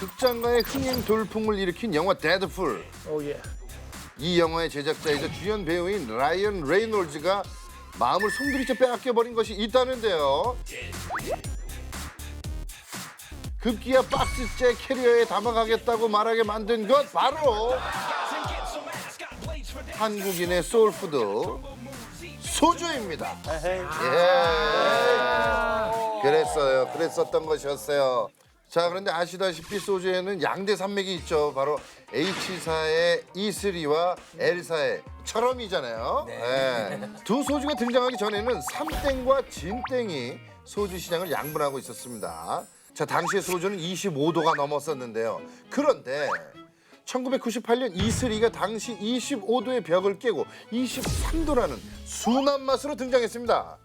극장가의 흥행 돌풍을 일으킨 영화 데드풀. 오 예. 이 영화의 제작자이자 주연 배우인 라이언 레이놀즈가 마음을 송두리째 빼앗겨버린 것이 있다는데요. 급기야 박스째 캐리어에 담아가겠다고 말하게 만든 것 바로 한국인의 소울푸드 소주입니다. 예. 그랬어요. 그랬었던 것이었어요. 자, 그런데 아시다시피 소주에는 양대 산맥이 있죠. 바로 H사의 E3와 L사의 철험이잖아요. 예. 두 소주가 등장하기 전에는 삼땡과 진땡이 소주 시장을 양분하고 있었습니다. 자, 당시의 소주는 25도가 넘었었는데요. 그런데 1998년 E3가 당시 25도의 벽을 깨고 23도라는 순한 맛으로 등장했습니다.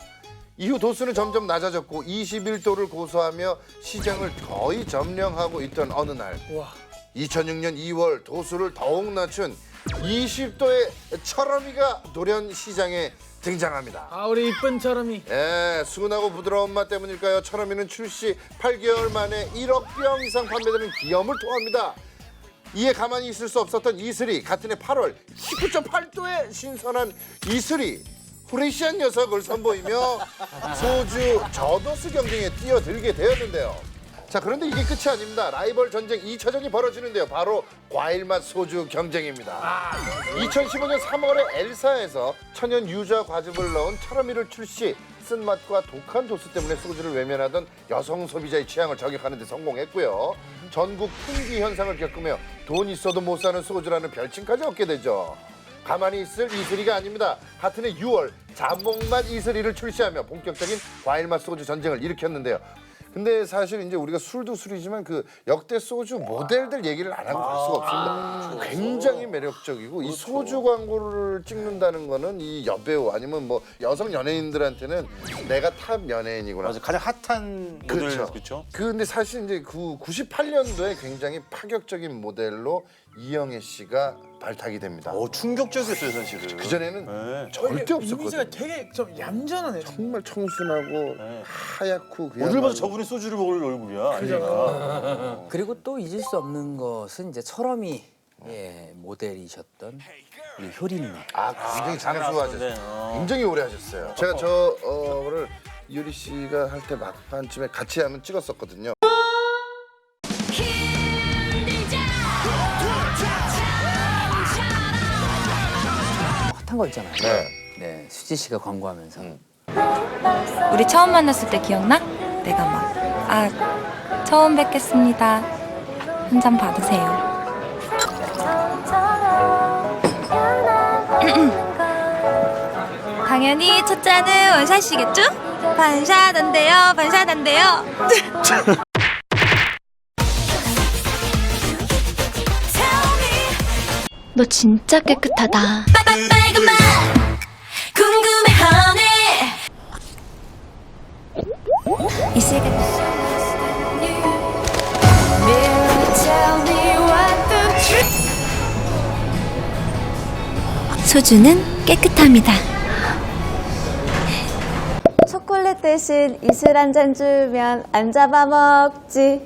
이후 도수는 점점 낮아졌고 21도를 고수하며 시장을 거의 점령하고 있던 어느 날 와. 2006년 2월 도수를 더욱 낮춘 20도의 철어미가 돌연 시장에 등장합니다. 아 우리 이쁜 처럼이. 예, 순하고 부드러운 맛 때문일까요? 철어미는 출시 8개월 만에 1억 병 이상 판매되는 기염을 토합니다. 이에 가만히 있을 수 없었던 이슬이 같은 해 8월 19.8도의 신선한 이슬이 후레시한 녀석을 선보이며 소주 저도수 경쟁에 뛰어들게 되었는데요. 자 그런데 이게 끝이 아닙니다. 라이벌 전쟁 2차전이 벌어지는데요. 바로 과일맛 소주 경쟁입니다. 2015년 3월에 엘사에서 천연 유자 과즙을 넣은 철어미를 출시 쓴맛과 독한 도수 때문에 소주를 외면하던 여성 소비자의 취향을 저격하는 데 성공했고요. 전국 품귀 현상을 겪으며 돈 있어도 못 사는 소주라는 별칭까지 얻게 되죠. 가만히 있을 이슬이가 아닙니다. 같은 해 6월 자몽맛 이슬이를 출시하며 본격적인 과일맛 소주 전쟁을 일으켰는데요. 근데 사실 이제 우리가 술도 술이지만 그 역대 소주 모델들 얘기를 안 하고 갈 수가 없습니다. 굉장히 매력적이고 이 소주 광고를 찍는다는 거는 이 여배우 아니면 뭐 여성 연예인들한테는 내가 탑 연예인이구나. 맞아 가장 핫한 모델 그렇죠. 그렇죠. 그 근데 사실 이제 그 98년도에 굉장히 파격적인 모델로 이영애 씨가 발탁이 됩니다. 어 충격적이었어요 사실은. 그 전에는 네. 절대 이미지가 없었거든요. 되게 좀 얌전하네. 정말 청순하고 네. 하얗고 그냥 어딜 봐도 저분이 소주를 먹을 얼굴이야. 아니까. 그리고 또 잊을 수 없는 것은 이제 철어미 예, 모델이셨던 우리 효린님. 아 굉장히 장수 하셨어요. 네, 어. 굉장히 오래 하셨어요. 제가 저를 유리 씨가 할 때 막판쯤에 같이 한번 찍었었거든요. 한 거 있잖아요. 네. 네, 수지 씨가 광고하면서. 우리 처음 만났을 때 기억나? 내가 막, 아, 처음 뵙겠습니다. 한 잔 받으세요. 당연히 첫 잔은 원샷이겠죠? 반샷 안 돼요, 반샷 안 돼요. 너 진짜 깨끗하다. 이 시간 소주는 깨끗합니다. 초콜릿 대신 이슬 한 잔 주면 안 잡아먹지